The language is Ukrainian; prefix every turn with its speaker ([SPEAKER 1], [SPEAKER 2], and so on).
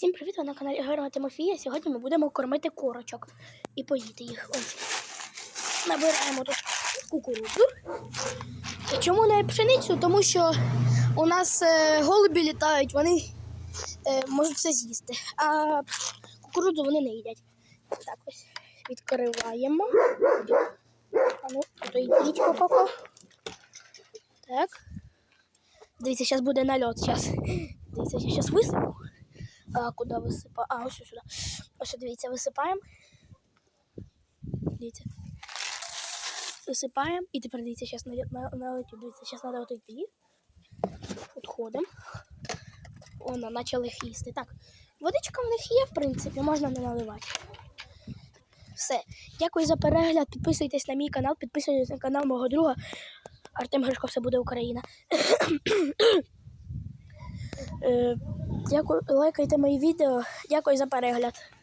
[SPEAKER 1] Всім привіт! Ви на каналі Герма Тимофія. Сьогодні ми будемо кормити курочок і поїти їх. Ось. Набираємо тут кукурудзу. Чому не пшеницю? Тому що у нас е, голубі літають, вони е, можуть все з'їсти. А кукурудзу вони не їдять. Так ось відкриваємо. А ну, йдіть коко. Так. Дивіться, зараз буде нальот. Дивіться, я зараз висипу. А, куди висипаю? А, ось сюди. Ось дивіться, висипаємо. Дивіться. Висипаємо. І тепер дивіться, зараз на, на, на, дивіться, зараз треба отут підійти. Підходимо. Воно, почали їсти. Так, водичка в них є, в принципі, можна не наливати. Все. Дякую за перегляд. Підписуйтесь на мій канал, підписуйтесь на канал мого друга. Артем Гришко, все буде Україна. Дякую, лайкайте мої відео. Дякую за перегляд.